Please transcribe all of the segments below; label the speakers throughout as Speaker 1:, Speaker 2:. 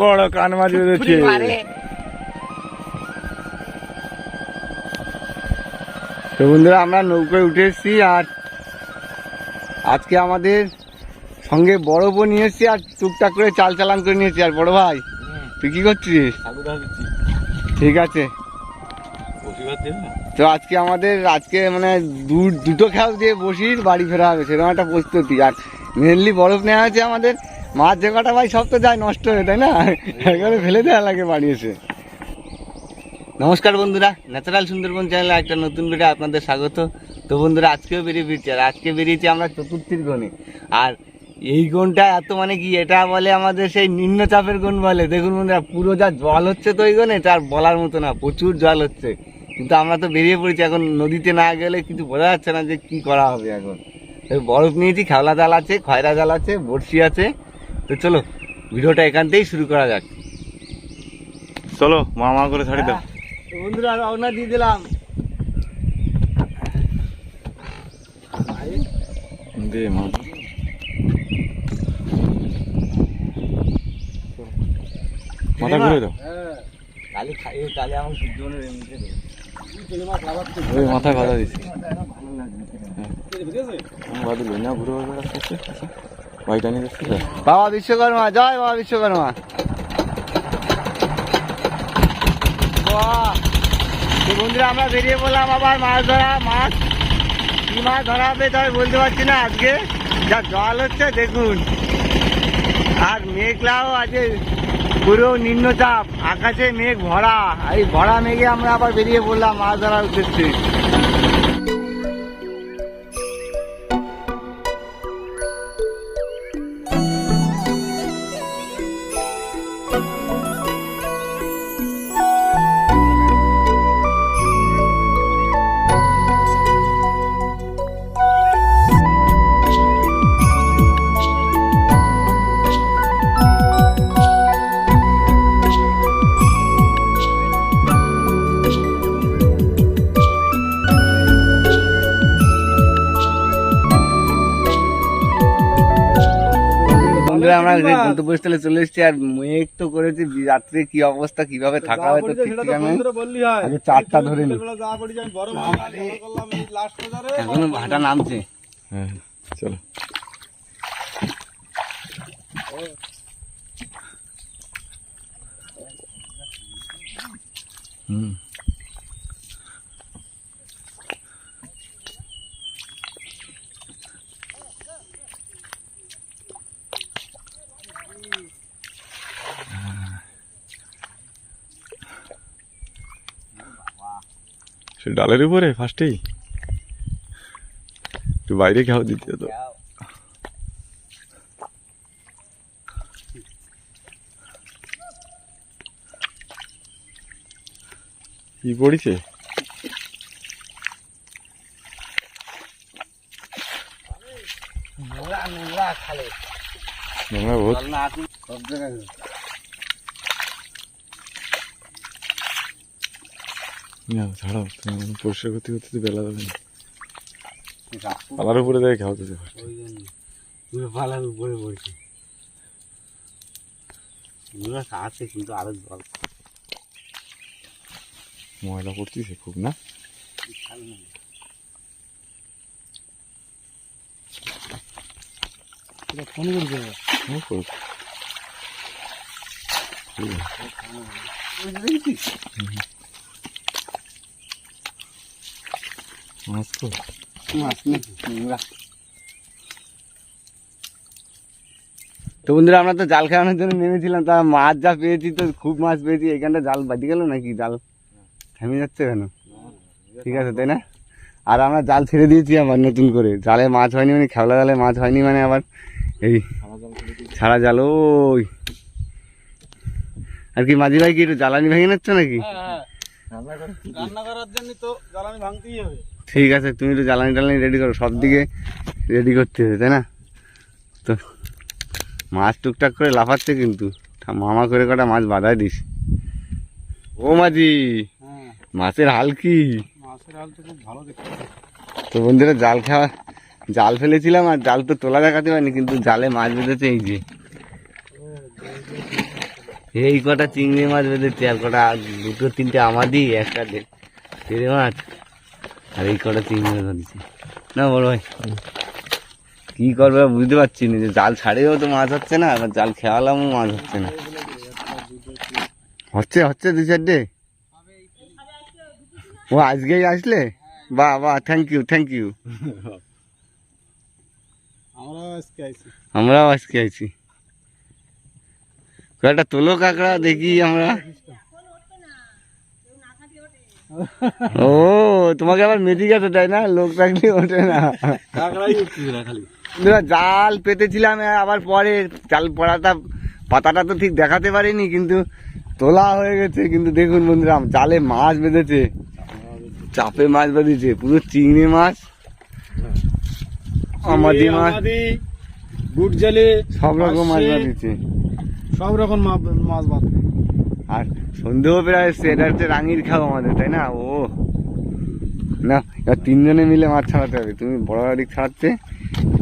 Speaker 1: বড় কান মাছ বেরোচ্ছে তো বন্ধুরা আমরা নৌকায় উঠে এসেছি আর আজকে আমাদের সঙ্গে বড় বোন নিয়ে এসেছি আর টুকটাক করে চাল চালান করে নিয়েছি আর বড় ভাই। তুই কি করছিস? ঠিক আছে। তো আজকে আমাদের আজকে মানে দুটো খেয়াল দিয়ে বসির বাড়ি ফেরা হবে সেরকম একটা প্রস্তুতি। আর মেনলি বরফ নেওয়া হয়েছে আমাদের। মাছ যে কটা ভাই সব তো যায় নষ্ট হয়ে, তাই না? একেবারে ফেলে দেওয়া লাগে এসে। নমস্কার বন্ধুরা, ন্যাচারাল সুন্দরবন চ্যানেলে একটা নতুন ভিডিও আপনাদের স্বাগত। তো বন্ধুরা, আজকেও বেরিয়ে ফিরছি, আর আজকে বেরিয়েছি আমরা চতুর্থীর গণে। আর এই গণটা এত মানে কি, এটা বলে আমাদের সেই নিম্নচাপের গণ বলে। দেখুন বন্ধুরা, পুরো যা জল হচ্ছে তো ওই গণে তার বলার মতো না, প্রচুর জল হচ্ছে। কিন্তু আমরা তো বেরিয়ে পড়েছি, এখন নদীতে না গেলে কিছু বোঝা যাচ্ছে না যে কি করা হবে এখন। বরফ নিয়েছি, খেওলা জাল আছে, খয়রা জাল আছে, বড়শি আছে তো চলো ভিডিওটা এখান থেকেই শুরু করা যাক।
Speaker 2: চলো মা মা করে ছাড়ি দাও।
Speaker 1: তো বন্ধুরা রওনা দিয়ে দিলাম।
Speaker 2: দে মা। মাথা ঘুরে দাও।
Speaker 1: কালি খাই কালি আমার সূর্যনের এমনিতে দেবে।
Speaker 2: ওই মাথায় বাধা দিছি। বাধা দিল না ঘুরে ঘুরে
Speaker 1: বাবা বিশ্বকর্মা, জয় বাবা বিশ্বকর্মা। বন্ধুরা, আমরা বেরিয়ে পড়লাম আবার মাছ ধরা, মাছ কি মাছ ধরা হবে তাই বলতে পারছি না আজকে। যা জল হচ্ছে, দেখুন। আর মেঘলাও আছে পুরো নিম্নচাপ, আকাশে মেঘ ভরা। এই ভরা মেঘে আমরা আবার বেরিয়ে পড়লাম মাছ ধরার উদ্দেশ্যে। গন্তব্যস্থলে চলে এসেছি আর মেঘ তো করেছি রাত্রে কি অবস্থা কীভাবে থাকা তো ঠিক ঠিকানা আগে চারটা ধরে নি। এখনও ভাটা নামছে।
Speaker 2: হ্যাঁ চলো। হুম। সে ডালের উপরে ফার্স্টেই একটু বাইরে খাও দিতে তো কি পড়িছে?
Speaker 1: নোংরা
Speaker 2: বহুত।
Speaker 1: সব জায়গায়
Speaker 2: না ছাড়াও তুমি পরিষ্কার করতে করতে তো বেলা যাবে না। পালার উপরে দেখে খাও দিতে ফার্স্ট
Speaker 1: পুরো পালার উপরে পড়ছে আছে কিন্তু আরও জল।
Speaker 2: ময়লা পড়তিছে খুব না?
Speaker 1: ফোন।
Speaker 2: ঠিক আছে। মাছ তো।
Speaker 1: তো বন্ধুরা আমরা তো জাল খাওয়ানোর জন্য নেমেছিলাম তা মাছ যা পেয়েছি তো খুব মাছ পেয়েছি। এখানটা জাল বাদি গেল নাকি? জাল থেমে যাচ্ছে কেন? ঠিক আছে তাই না? আর আমরা জাল ছেড়ে দিয়েছি আবার নতুন করে। জালে মাছ হয়নি মানে খেওলা জালে মাছ হয়নি মানে আবার এই ছাড়া জাল ওই। আর কি মাঝি ভাই কি একটু জ্বালানি ভেঙে নিচ্ছ নাকি?
Speaker 3: রান্না করার জন্য তো জ্বালানি ভাঙতেই হবে।
Speaker 1: ঠিক আছে তুমি তো জ্বালানি টালানি রেডি করো সব দিকে রেডি করতে হবে তাই না? তো মাছ টুকটাক করে লাফাচ্ছে কিন্তু। মামা করে কটা মাছ বাধায় দিস। ও মাঝি
Speaker 3: হ্যাঁ।
Speaker 1: মাছের হাল কি?
Speaker 3: তো
Speaker 1: বন্ধুরা জাল খাওয়া জাল ফেলেছিলাম আর জাল তো তোলা দেখাতে পারিনি কিন্তু জালে মাছ বেঁধেছে এই যে। এই কটা চিংড়ি মাছ বেঁধেছে আর কটা দুটো তিনটে আমাদি একটা মাছ। আর এই কটা চিংড়ি মাছ ধরেছি না বড় ভাই। কি করবে বুঝতে পারছি না যে জাল ছাড়েও তো মাছ হচ্ছে না আবার জাল খেয়ালামও মাছ হচ্ছে না। হচ্ছে হচ্ছে দু চারটে ও আজকেই আসলে? বাহ বাহ থ্যাংক ইউ থ্যাংক ইউ
Speaker 3: আমরা আজকে আইছি।
Speaker 1: আমরাও আজকে আছি কয়েকটা তোলো কাঁকড়া দেখি আমরা। ও তোমাকে আবার মেদি গেছে তাই না? লোক থাকলে ওঠে না। জাল পেতেছিলাম আবার পরে জাল পড়াটা পাতাটা তো ঠিক দেখাতে পারিনি কিন্তু তোলা হয়ে গেছে। কিন্তু দেখুন বন্ধুরা জালে মাছ বেঁধেছে। চাপে মাছ বেঁধেছে পুরো চিংড়ি মাছ আমাদি মাছ।
Speaker 3: গুড জালে
Speaker 1: সব রকম মাছ বেঁধেছে।
Speaker 3: সব রকম মাছ বাদ
Speaker 1: আর সন্ধেও প্রায় এসছে এটা হচ্ছে রাঙির খাও আমাদের, তাই না? ও। না, এবার তিনজনে মিলে মাছ ছাড়াতে হবে। তুমি বড় গাড়ি ছাড়াচ্ছে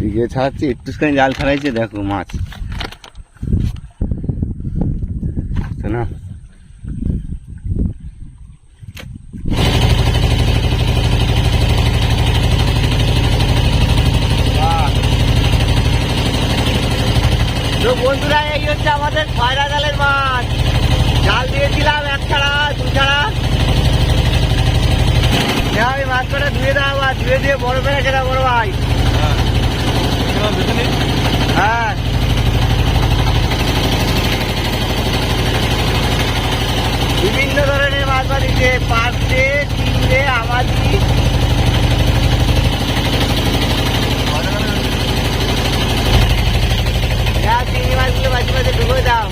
Speaker 1: দিকে ছাড়াচ্ছে, একটুখানি জাল ছাড়াইছে, দেখো মাছ। না? বন্ধুরা, এই হচ্ছে আমাদের খয়রা জালের মাছ জাল দিয়েছিলাম এক ছাড়া দু ছাড়া কটা ধুয়ে দাও আর ধুয়ে দিয়ে বড় পেরে খেলা বড় ভাই। হ্যাঁ। বিভিন্ন ধরনের মাছ বাড়িছে পাঁচটে, তিনটে আমাদি হ্যাঁ চিংড়ি মাছগুলো মাঝে মাঝে ঢুকে দাও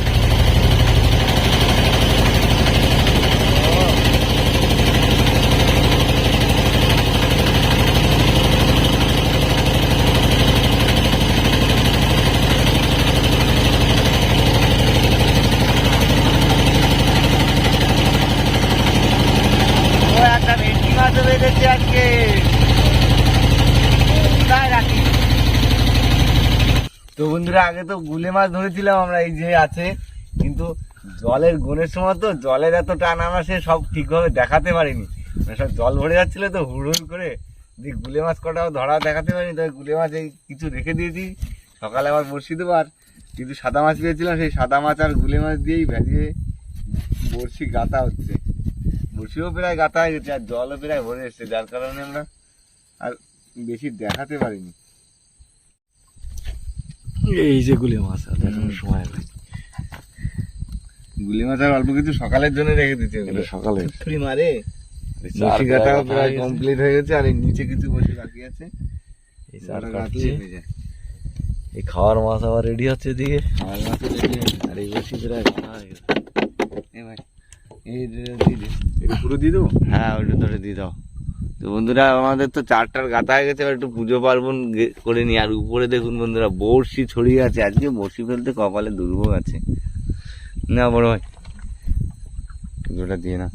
Speaker 1: ও একটা ভেটকি মাছও আজকে। তো বন্ধুরা, আগে তো গুলে মাছ ধরেছিলাম আমরা, এই যে আছে। কিন্তু জলের গুণের সময় তো জলের এত টান আমরা সে সব ঠিকভাবে দেখাতে পারিনি। মানে সব জল ভরে যাচ্ছিল তো হুড় করে। যে গুলে মাছ কটাও ধরা দেখাতে পারিনি। তবে গুলে মাছ এই কিছু রেখে দিয়েছি। সকালে আবার বড়শি দেবো। আর কিন্তু সাদা মাছ পেয়েছিলাম, সেই সাদা মাছ আর গুলে মাছ দিয়েই ভেজিয়ে বড়শি গাতা হচ্ছে। বড়শিও প্রায় গাতা হয়ে গেছে আর জলও প্রায় ভরে এসছে যার কারণে আমরা আর বেশি দেখাতে পারিনি।
Speaker 2: এই যে গুলি মাছ দেখানোর সময় নেই।
Speaker 1: গুলি মাছ আর অল্প কিছু সকালের জন্য রেখে দিতে
Speaker 2: এটা সকালে
Speaker 1: ফ্রি মারে? বসি কাটাও প্রায় কমপ্লিট হয়ে গেছে আর এই নিচে কিছু বসে বাকি আছে।
Speaker 2: এই চার
Speaker 1: কাটলে হয়ে যায়।
Speaker 2: এই খাওয়ার মাছ আবার রেডি হচ্ছে এদিকে।
Speaker 1: ready হয়ে গেছে।
Speaker 2: আর এই বসি প্রায় গাঁথা হয়ে গেছে।
Speaker 1: এ ভাই,
Speaker 2: পুরো দিয়ে দেবো?
Speaker 1: হ্যাঁ ধরে দিয়ে দাও। তো বন্ধুরা আমাদের তো চারটার গাথা হয়ে গেছে একটু পুজো পার্বণ করে নি আর উপরে দেখুন বন্ধুরা বড়শি ছড়িয়ে আছে। আজকে বড়শি ফেলতে কপালে দুর্ভোগ আছে। না বড় ভাই। পুজোটা দিয়ে না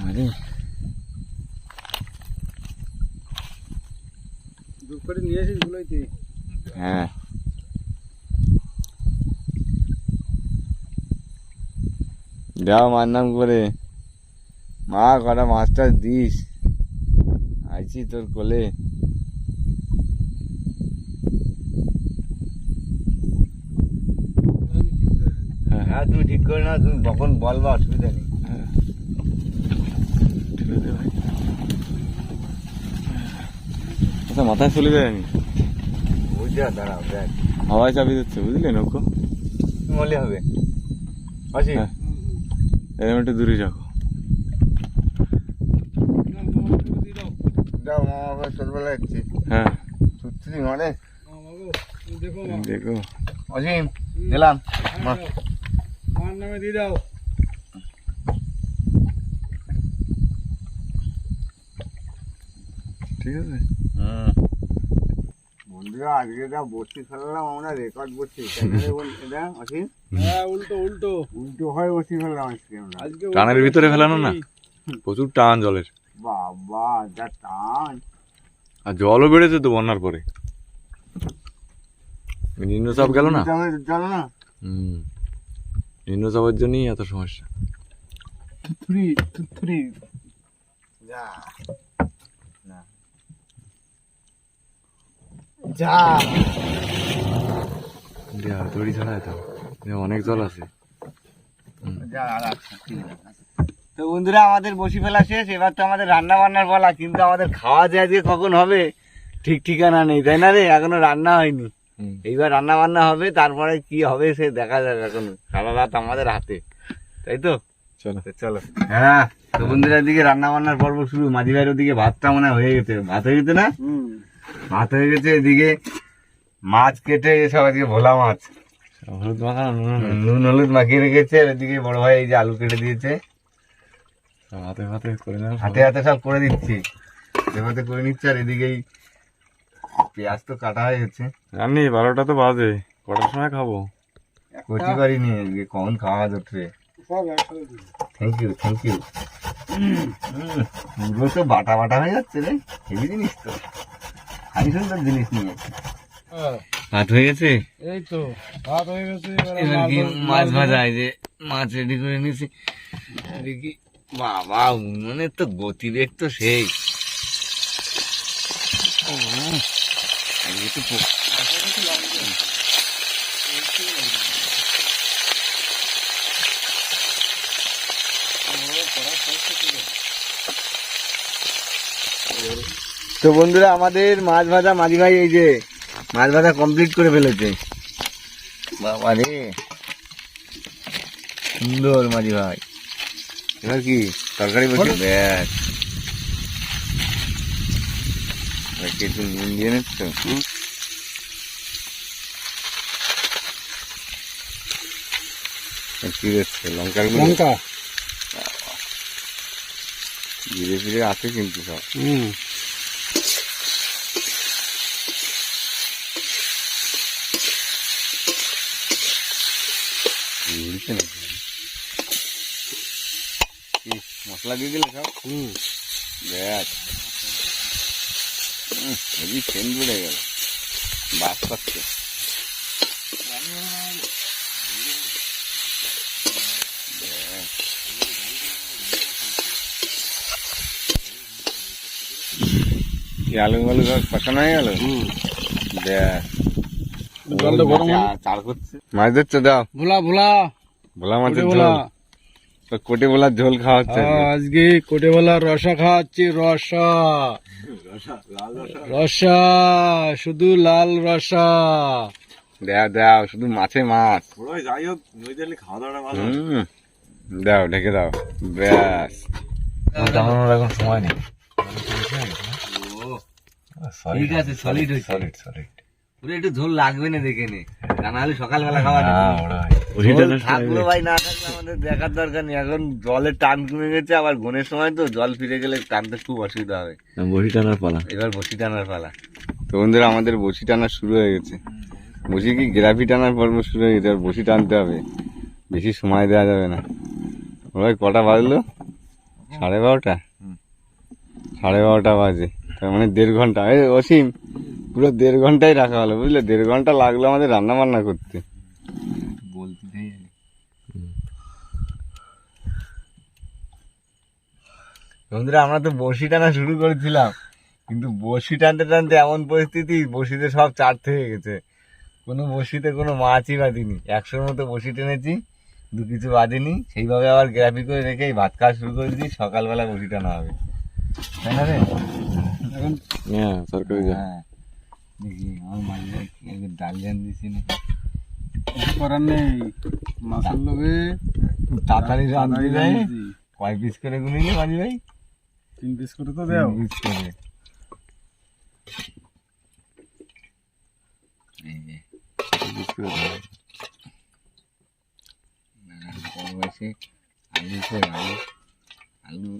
Speaker 1: মারে
Speaker 3: করে নিয়ে গুলোইতে
Speaker 1: হ্যাঁ। দাও মার নাম করে। মা কটা মাছটা দিস। আইছি তোর কোলে।
Speaker 2: হ্যাঁ
Speaker 1: তুমি ঠিক করে না তুমি কখন বলবা অসুবিধা নেই।
Speaker 2: হ্যাঁ আচ্ছা মাথায় চলে যায় আমি
Speaker 1: বুঝতে দাঁড়াও দেখ।
Speaker 2: হাওয়ায় চাবি দিচ্ছে বুঝলি নৌকো?
Speaker 1: মলে হবে। আসি।
Speaker 2: হ্যাঁ। এরকম একটু দূরে রাখো
Speaker 1: দাও মামা ছোটবেলা যাচ্ছি
Speaker 2: হ্যাঁ।
Speaker 1: মানে
Speaker 3: দেখো মা
Speaker 2: দেখো।
Speaker 1: অসীম গেলাম
Speaker 3: আমার নামে দিয়ে দাও
Speaker 2: ঠিক আছে?
Speaker 1: হুম। বন্ধুরা আজকে যা বসি ফেললাম আমরা রেকর্ড বসি এটা অসীম।
Speaker 3: হ্যাঁ উল্টো উল্টো।
Speaker 1: উল্টো হয় বসি ফেললাম আজকে আমরা।
Speaker 2: টানের ভিতরে ফেলানো না? প্রচুর টান জলের।
Speaker 1: বাবা যা টান।
Speaker 2: আর জলও বেড়েছে তো বন্যার পরে। নিম্নচাপ গেল না?
Speaker 1: চলো না?
Speaker 2: হুম। নিম্নচাপের জন্যই এত সমস্যা।
Speaker 3: থুরি থুরি
Speaker 1: যা না যা।
Speaker 2: দিয়া দড়ি ছাড়া তো অনেক জল আছে।
Speaker 1: যা আর আচ্ছা, আছে। তো বন্ধুরা আমাদের বসি ফেলা শেষ। এবার তো আমাদের রান্না বান্নার বলা কিন্তু আমাদের খাওয়া যে আজকে কখন হবে ঠিক ঠিকানা নেই তাই না রে? এখনও রান্না হয়নি। এইবার রান্না বান্না হবে তারপরে কি হবে সে দেখা যাবে এখন। সারা রাত আমাদের হাতে। তাই তো?
Speaker 2: চলো।
Speaker 1: তো চলো। হ্যাঁ তো বন্ধুরা দিকে রান্না বান্নার পর্ব শুরু। মাঝি ভাইয়ের ওদিকে ভাতটা মনে হয় হয়ে গেছে। ভাত হয়ে গেছে না? ভাত হয়ে গেছে এদিকে মাছ কেটে সব আজকে ভোলা মাছ।
Speaker 2: হলুদ মাখা নুন হলুদ।
Speaker 1: নুন হলুদ মাখিয়ে রেখেছে আর এদিকে বড় ভাই এই যে আলু কেটে দিয়েছে।
Speaker 2: হাতে হাতে করে নাও
Speaker 1: হাতে হাতে সব করে দিচ্ছি। হাতে করে নিচ্ছে আর এদিকেই পেঁয়াজ তো কাটা হয়ে গেছে।
Speaker 2: জানি বারোটা তো বাজে কটার সময় খাব?
Speaker 1: করতে পারিনি আজকে কখন খাওয়া যাচ্ছে। থ্যাংক ইউ থ্যাংক ইউ পুরো তো বাটা বাটা হয়ে যাচ্ছে রে হেভি জিনিস তো। হাই সুন্দর জিনিস নিয়ে ভাত হয়ে গেছে?
Speaker 3: এই তো ভাত হয়ে গেছে এবার
Speaker 1: কি
Speaker 3: মাছ-
Speaker 1: মাছ ভাজা? এই যে মাছ রেডি করে নিয়েছি। দেখি বাবা উনুনের তো গতিবেগ তো সেই। উম, তো বন্ধুরা আমাদের মাছ ভাজা মাঝি ভাই এই যে মাছ ভাজা কমপ্লিট করে ফেলেছে। বাবা রে। সুন্দর মাঝি ভাই এবার কি তরকারি বসে ব্যাস। একটু নুন দিয়ে নিচ্ছ? কি দিচ্ছ? লঙ্কার
Speaker 3: লঙ্কা।
Speaker 1: ধীরে ধীরে আছে কিন্তু সব।
Speaker 3: হুম
Speaker 1: উড়ছে না কি মশলা দিয়ে দিলে সব?
Speaker 3: হুম।
Speaker 1: ব্যাস। হেভি সেন্ট বেড়ে গেল। বাস পাচ্ছে। আলু সব কষানো হয়ে গেল।
Speaker 3: জলটা
Speaker 1: চাল করছে মাছ ধরছো? দাও।
Speaker 3: ভোলা ভোলা।
Speaker 1: ভোলা মাছের
Speaker 3: কোটে
Speaker 1: ঝোল। তো কোটে ভোলার ঝোল খাওয়াচ্ছে আজকে।
Speaker 3: কোটে ভোলা রসা খাওয়াচ্ছি রসা। রসা শুধু লাল রসা।
Speaker 1: দাও দাও শুধু মাছে মাছ।
Speaker 2: যাই হোক খাওয়া দাওয়া
Speaker 1: দাও ঢেকে দাও। ব্যাস।
Speaker 2: এখন সময় নেই।
Speaker 1: ঠিক আছে সলিড
Speaker 2: সলিড সলিড
Speaker 1: পুরো একটু ঝোল লাগবে না দেখে নে। তা নাহলে সকালবেলা খাওয়া
Speaker 2: না
Speaker 1: যাবে
Speaker 2: ওরা
Speaker 1: থাকল ভাই না থাকলে আমাদের দেখার দরকার নেই। এখন জলের টান কমে গেছে আবার ঘনের সময় তো জল ফিরে গেলে টানতে খুব অসুবিধা হবে।
Speaker 2: বহি টানার পালা।
Speaker 1: এবার বসি টানার পালা। তো বন্ধুরা আমাদের বসি টানা শুরু হয়ে গেছে। বসি কি গ্রাফি টানার পর্ব শুরু হয়ে গেছে আর বসি টানতে হবে। বেশি সময় দেওয়া যাবে না। ভাই কটা বাজলো? সাড়ে বারোটা? সাড়ে বারোটা বাজে। তার মানে দেড় ঘণ্টা। এই অসীম পুরো দেড় ঘন্টাই রাখা হলো বুঝলে? দেড় ঘণ্টা লাগল আমাদের রান্না বান্না করতে। বলতে বন্ধুরা আমরা তো বসি টানা শুরু করেছিলাম কিন্তু বসি টানতে টানতে এমন পরিস্থিতি বসিতে সব চার থেকে গেছে। কোনো বসিতে কোনো মাছই বাঁধিনি। একশোর মতো বসি টেনেছি দু কিছু বাঁধেনি সেইভাবে আবার গ্রাফি করে রেখে এই ভাত খাওয়া শুরু করে দিই সকালবেলা বসি টানা হবে। তাই না রে?
Speaker 3: এখন
Speaker 2: হ্যাঁ সরকারি
Speaker 1: হ্যাঁ। দেখি আমার মাঝে ডাল জান দিছি না
Speaker 3: করার নেই মাছের লোভে
Speaker 1: তাড়াতাড়ি দেয়
Speaker 3: রাঁধছি।
Speaker 1: কয় পিস করে। গুনিনি মাঝি ভাই
Speaker 3: তিন পিস করে তো দেও
Speaker 1: piece করে আলু আলু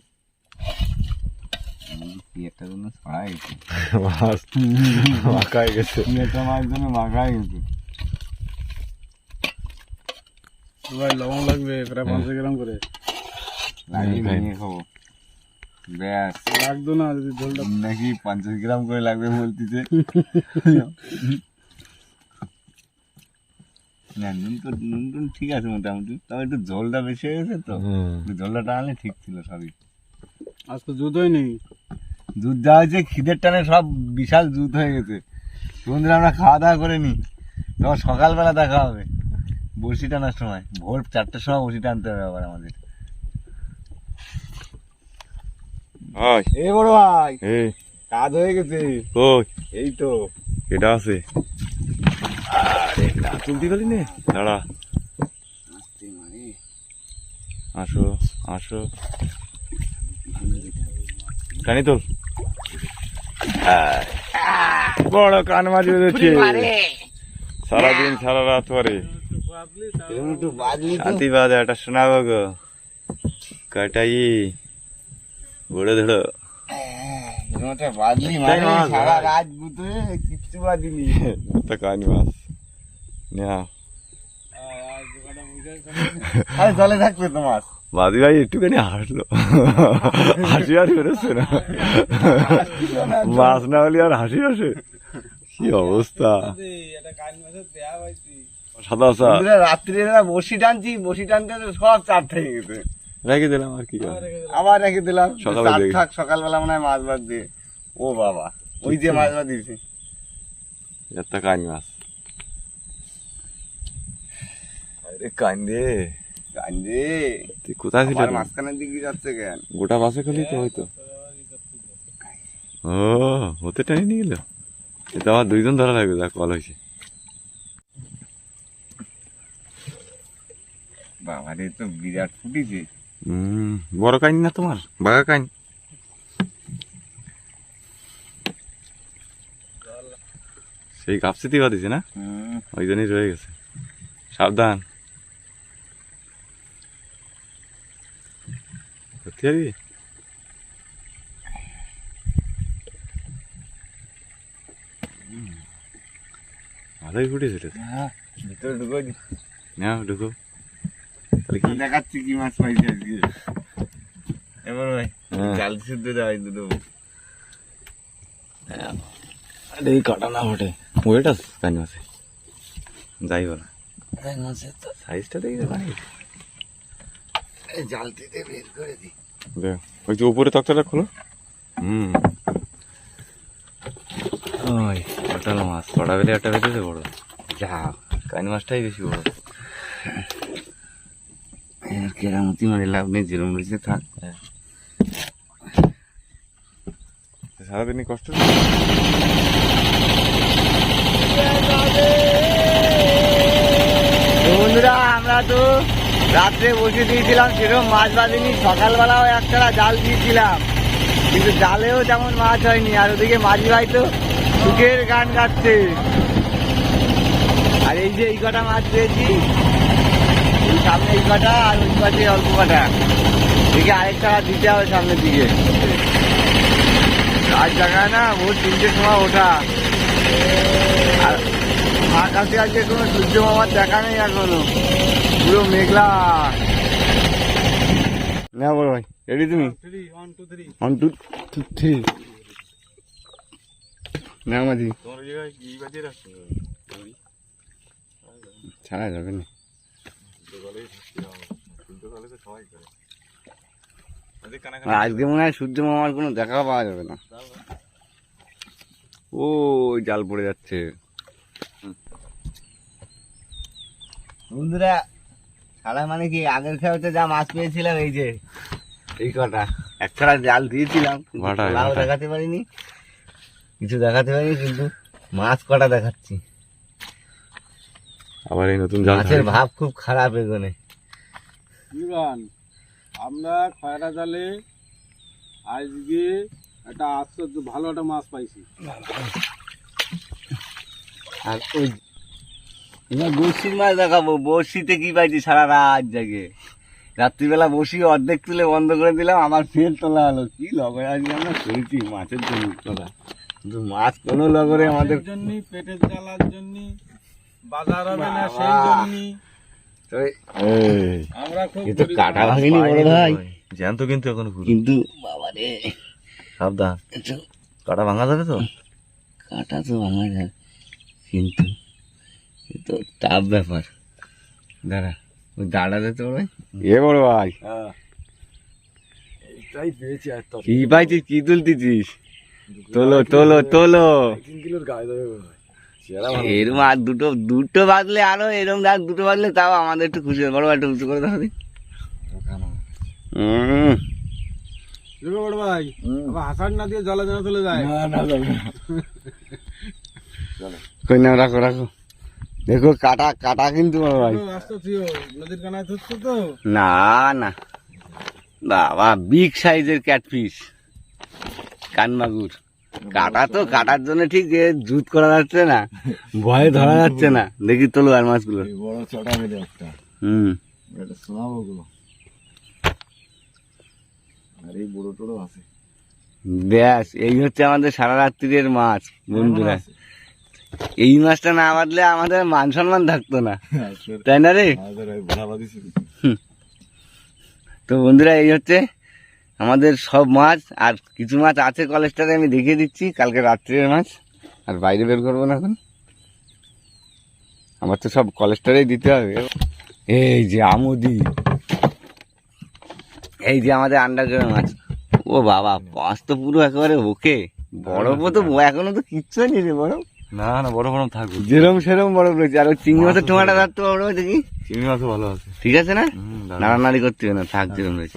Speaker 1: আলু আলু কি জন্য ছড়া গেছে?
Speaker 2: মাছ গেছে।
Speaker 1: কি একটা জন্য মাখা গেছে।
Speaker 3: ভাই লবণ লাগবে প্রায় পঞ্চাশ গ্রাম করে।
Speaker 1: লাগিয়ে
Speaker 2: খাই।
Speaker 1: নিয়ে খাব। ব্যাস।
Speaker 3: লাগতো না যদি ঝোলটা
Speaker 1: নাকি পঞ্চাশ গ্রাম করে লাগবে বলতেছে না নুন তো নুন টুন ঠিক আছে মোটামুটি। তবে একটু ঝোলটা বেশি হয়ে গেছে তো। ঝোলটা টানলে ঠিক ছিল সবই।
Speaker 3: আজকে দুধই নেই।
Speaker 1: দুধ দেওয়া হয়েছে খিদের টানে সব বিশাল দুধ হয়ে গেছে। বন্ধুরা আমরা খাওয়া দাওয়া করে নি তখন সকালবেলা দেখা হবে বড়শি টানার সময়। ভোর চারটের সময় বড়শি টানতে হবে আবার আমাদের।
Speaker 2: ভাই।
Speaker 1: এ বড় ভাই কাজ হয়ে গেছে।
Speaker 2: কই
Speaker 1: এই তো।
Speaker 2: এটা আছে। আরে তুলতে পারি নে? দাঁড়া। আসো আসো। টানি তোল বড় কান মাঝে বেঁধেছে সারাদিন সারা রাত পরে।
Speaker 1: এরকম একটু বাজলি তো
Speaker 2: শান্তি বাজে একটা শোনাবো গো। কাটাই ঘুরে ধরো
Speaker 1: মানে
Speaker 2: মাছ, কানি মাছ
Speaker 1: জলে থাকবে তো মাছ।
Speaker 2: বাদি ভাই একটুখানি হাসলো। হাসি আর বেরোচ্ছে না। মাছ না হলে আর হাসি আসে? কি অবস্থা?
Speaker 3: এটা কাজ মাসে দেয়া হয়েছি
Speaker 2: সাদা সা
Speaker 1: রাত্রে বসি টানছি বসি টানতে সব চার থেকে গেছে।
Speaker 2: রেখে দিলাম আর কি
Speaker 1: আবার রেখে দিলাম।
Speaker 2: সকালে।
Speaker 1: থাক সকালবেলা মনে হয় মাছ ভাত দিয়ে। ও বাবা ওই যে মাছ ভাত দিয়েছে।
Speaker 2: একটা কানি মাছ। আরে কান্দে
Speaker 1: কান্দে
Speaker 2: তুই কোথায়
Speaker 1: মাঝখানের দিকে যাচ্ছে কেন?
Speaker 2: গোটা বাসে খেলি তো হয়তো। ও হতে টাইম নিয়ে গেল। এটা আমার দুইজন ধরা লাগবে যা কল হয়েছে।
Speaker 1: তো বিরাট ফুটিছে।
Speaker 2: হুম বড় কাহিনী না তোমার? বাঘা কাহিনী সেই কাপসিতে বাদিছে না? ওই জন্যই রয়ে গেছে। সাবধান। সত্যি? পারবি ভালোই ফুটেছিল।
Speaker 1: হ্যাঁ, ভিতরে ঢুকে।
Speaker 2: নাও ঢুকো। তাহলে কি?
Speaker 1: দেখাচ্ছি কি মাছ পাইছে আজকে। এবার ভাই
Speaker 2: হ্যাঁ।
Speaker 1: জাল সিদ্ধ দেওয়া হয় দুটো।
Speaker 2: আরে এই কাটা না ওঠে ওয়েট আছে কানি মাছে যাই বলা সাইজটা দেখি ভাই
Speaker 1: জাল বের করে দি
Speaker 2: দেখ ওই যে উপরে তক্তাটা খোলো। হুম। ওই কাটাল মাছ কটা বেলে একটা বেঁধেছে বড়। যা কানি মাছটাই বেশি বড়।
Speaker 1: এর কেরামতি মানে লাভ নেই যেরম রয়েছে থাক।
Speaker 2: সারাদিনই কষ্ট
Speaker 1: বন্ধুরা আমরা তো রাত্রে বসে দিয়েছিলাম, সেরকম মাছ বাঁধেনি। সকালবেলাও একটা জাল দিয়েছিলাম। কিন্তু জালেও তেমন মাছ হয়নি, আর ওদিকে মাঝি ভাই তো সুখের গান গাচ্ছে। আর এই যে এই কটা মাছ পেয়েছি সামনে এই কটা আর ওই পাশে অল্প কটা। দেখে আরেকটা দিতে হবে সামনের দিকে। রাত জায়গায় না, ভোর তিনটের সময় ওঠা। আর আকাশে আজকে কোনো সূর্য মামার দেখা নেই এখনও। পুরো মেঘলা। না, বড় ভাই রেডি তুমি? ছাড়া যাবে না। আজকে মনে হয় সূর্য মামার কোনো দেখা পাওয়া যাবে না। ও জাল পড়ে যাচ্ছে। বন্ধুরা সারা মানে কি আগের খেয়াতে যা মাছ পেয়েছিলাম এই যে এই কটা। একটা জাল দিয়েছিলাম
Speaker 2: ভাটায়,
Speaker 1: দেখাতে পারিনি। কিছু দেখাতে পারিনি কিন্তু মাছ কটা দেখাচ্ছি।
Speaker 2: আবার এই নতুন জাল
Speaker 1: মাছের ভাব খুব খারাপ এখানে
Speaker 3: ইরান আমরা খয়রা জালে আজকে একটা আশ্চর্য ভালো একটা মাছ পাইছি।
Speaker 1: আর ওই এবার মাছ দেখাবো। বড়শিতে কি পাইছি সারা রাত জাগে। রাত্রিবেলা বসি অর্ধেক তুলে বন্ধ করে দিলাম আমার ফের তোলা হলো। কি লগরে আজকে আমরা? শুনছি মাছের জন্য তোলা। কিন্তু মাছ কোনো লগরে আমাদের
Speaker 3: জন্য পেটের জ্বালার জন্য বাজার হবে না সেই জন্য আমরা খুব
Speaker 1: কাটা। বড় ভাই।
Speaker 2: জ্যান্ত কিন্তু এখনও
Speaker 1: কিন্তু বাবা রে।
Speaker 2: সাবধান।
Speaker 1: এটা
Speaker 2: কাটা ভাঙা যাবে তো?
Speaker 1: কাটা তো ভাঙা যায় কিন্তু তো টাফ ব্যাপার। দাঁড়া ওই দাঁড়াতে তো ভাই
Speaker 2: এ বড় ভাই।
Speaker 3: হ্যাঁ। পেয়েছি আর
Speaker 1: কি পাইছিস কি তুলতেছিস? তোলো তোলো তোলো।
Speaker 3: তিন কিলোর গায়ে দেবে সেরা
Speaker 1: এরম আর দুটো দুটো বাদলে আরও এরম আর দুটো বাজলে তাও আমাদের একটু খুশি হবে বড় ভাই, একটু উঁচু করে দাও হুম।
Speaker 3: বড় ভাই হাসান না দিয়ে জলে যেন চলে যায়।
Speaker 2: না না যাবে
Speaker 1: কই না রাখো রাখো। দেখো কাটা কাটা কিন্তু না না। বাবা বিগ সাইজের ক্যাটফিশ কানমাগুর। কাটা তো কাটার জন্য ঠিক জুত করা যাচ্ছে না। ভয়ে ধরা যাচ্ছে না। দেখি তোলো আর মাছগুলো।
Speaker 3: বড় চটা মেরে একটা।
Speaker 1: হুম।
Speaker 3: এটা শোনাবো গুলো আর এই বড় টড়ো আছে।
Speaker 1: ব্যাস এই হচ্ছে আমাদের সারা রাত্রির মাছ বন্ধুরা। এই মাছটা না বাদলে আমাদের মান সম্মান থাকতো না। তাই না রে? তো বন্ধুরা এই হচ্ছে আমাদের সব মাছ আর কিছু মাছ আছে কলেজটাতে আমি দেখিয়ে দিচ্ছি। কালকে রাত্রের মাছ। আর বাইরে বের করব না এখন। আমার তো সব কলেজটারেই দিতে হবে। এই যে আমুদি। এই যে আমাদের আন্ডারগ্রাউন্ড মাছ। ও বাবা মাছ তো পুরো একেবারে ওকে। বরফ তো এখনও তো কিচ্ছু নেই রে বরফ
Speaker 2: না না বড় বড় থাকবে
Speaker 1: যেরম সেরম বরফ রয়েছে আর ওই চিংড়ি মাছের টোমাটা তার তো বড় দেখি
Speaker 2: চিংড়ি মাছও ভালো আছে।
Speaker 1: ঠিক আছে না?
Speaker 2: হুম
Speaker 1: নাড়ানাড়ি করতে হবে না থাক যেরম রয়েছে।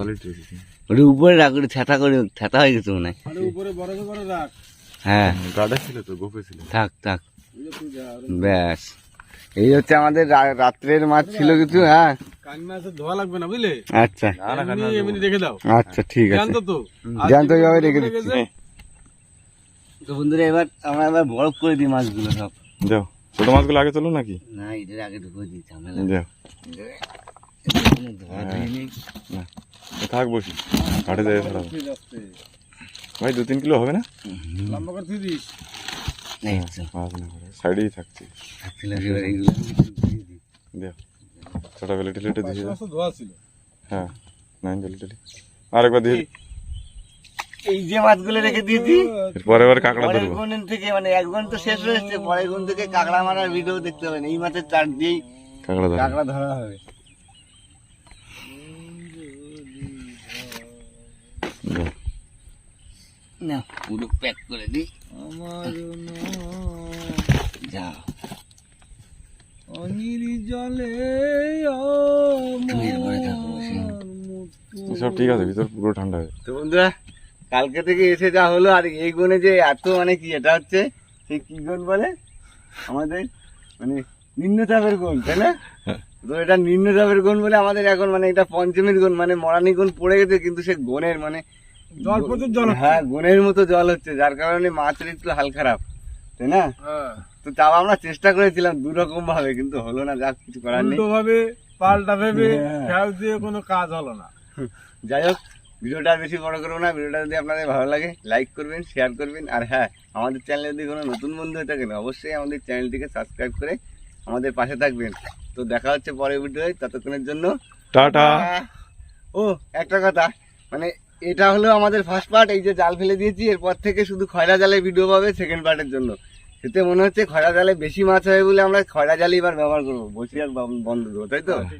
Speaker 1: ওটা উপরে রাখ ওটা ছ্যাঁতা করে ছ্যাঁতা হয়ে গেছে মনে হয়।
Speaker 3: উপরে বড় করে রাখ।
Speaker 1: হ্যাঁ।
Speaker 2: গাডা ছিল তো গোপে ছিল।
Speaker 1: থাক থাক। ব্যাস। এই হচ্ছে আমাদের রাত্রের মাছ ছিল কিছু হ্যাঁ?
Speaker 3: ধোয়া লাগবে না বুঝলে?
Speaker 1: আচ্ছা।
Speaker 2: না না
Speaker 3: এমনি এমনি দাও।
Speaker 1: আচ্ছা ঠিক আছে।
Speaker 3: জানতো তো?
Speaker 1: জ্যান্ত এইভাবে রেখে
Speaker 3: রেখে
Speaker 1: দিচ্ছি। তো বন্ধুরা এবার আমরা এবার বরফ করে দিই মাছগুলো সব।
Speaker 2: যাও। ছোট মাছগুলো আগে চলো নাকি?
Speaker 1: না এটার আগে ঢুকে দিই ঝামেলা
Speaker 2: যাও। থাক বসি কাটে ভাই দু তিন কিলো হবে না?
Speaker 3: লম্বা করে দিস।
Speaker 2: করে সাইডেই থাকছে। দেও ছোট বেলে টেলে দিয়ে হ্যাঁ নাইন টেলে টেলে। আরেকবার দিয়ে
Speaker 1: এই যে মাছগুলো রেখে দিয়েছি
Speaker 2: পরে এবার কাঁকড়া
Speaker 1: পরের
Speaker 2: ধরবো।
Speaker 1: গুণ থেকে মানে এক গুণ তো শেষ হয়েছে পরের গুণ থেকে কাঁকড়া মারার ভিডিও দেখতে হবে না। এই মাছের চার দিয়েই
Speaker 2: কাঁকড়া
Speaker 1: কাঁকড়া ধরা হবে। না পুরো প্যাক করে দিই।
Speaker 3: আমার
Speaker 1: যাও
Speaker 3: অনির জলে।
Speaker 2: সব ঠিক আছে ভিতর পুরো ঠান্ডা হয়ে
Speaker 1: তো বন্ধুরা কালকে থেকে এসে যা হলো আর এই গুণে যে এত মানে কি এটা হচ্ছে সেই কি গুণ বলে? আমাদের মানে নিম্নচাপের গুণ তাই না? তো এটা নিম্নচাপের গুণ বলে আমাদের এখন মানে এটা পঞ্চমীর গুণ মানে মরানি গুণ পড়ে গেছে কিন্তু সে গুণের মানে
Speaker 3: জল প্রচুর জল
Speaker 1: হ্যাঁ গুণের মতো জল হচ্ছে যার কারণে মাছের একটু হাল খারাপ তাই না?
Speaker 3: হ্যাঁ।
Speaker 1: তো তাও আমরা চেষ্টা করেছিলাম দু রকম ভাবে কিন্তু হলো না যা কিছু করার নেই।
Speaker 3: ভাবে পাল্টা ভেবে
Speaker 1: হ্যাঁ।
Speaker 3: দিয়ে কোনো কাজ হলো না।
Speaker 1: যাই হোক ভিডিওটা আর বেশি বড় করব না ভিডিওটা যদি আপনাদের ভালো লাগে লাইক করবেন শেয়ার করবেন আর হ্যাঁ আমাদের চ্যানেলে যদি কোনো নতুন বন্ধু হয়ে থাকেন অবশ্যই আমাদের চ্যানেলটিকে সাবস্ক্রাইব করে আমাদের পাশে থাকবেন। তো দেখা হচ্ছে পরের ভিডিওয় ততক্ষণের জন্য
Speaker 2: টাটা।
Speaker 1: ও একটা কথা মানে এটা হলো আমাদের ফার্স্ট পার্ট এই যে জাল ফেলে দিয়েছি এরপর থেকে শুধু খয়রা জালে ভিডিও পাবে সেকেন্ড পার্টের জন্য। সেতে মনে হচ্ছে খয়রা জালে বেশি মাছ হবে বলে আমরা খয়রা জালে এবার ব্যবহার করব বসি আর বন্ধ দেবো তাই তো?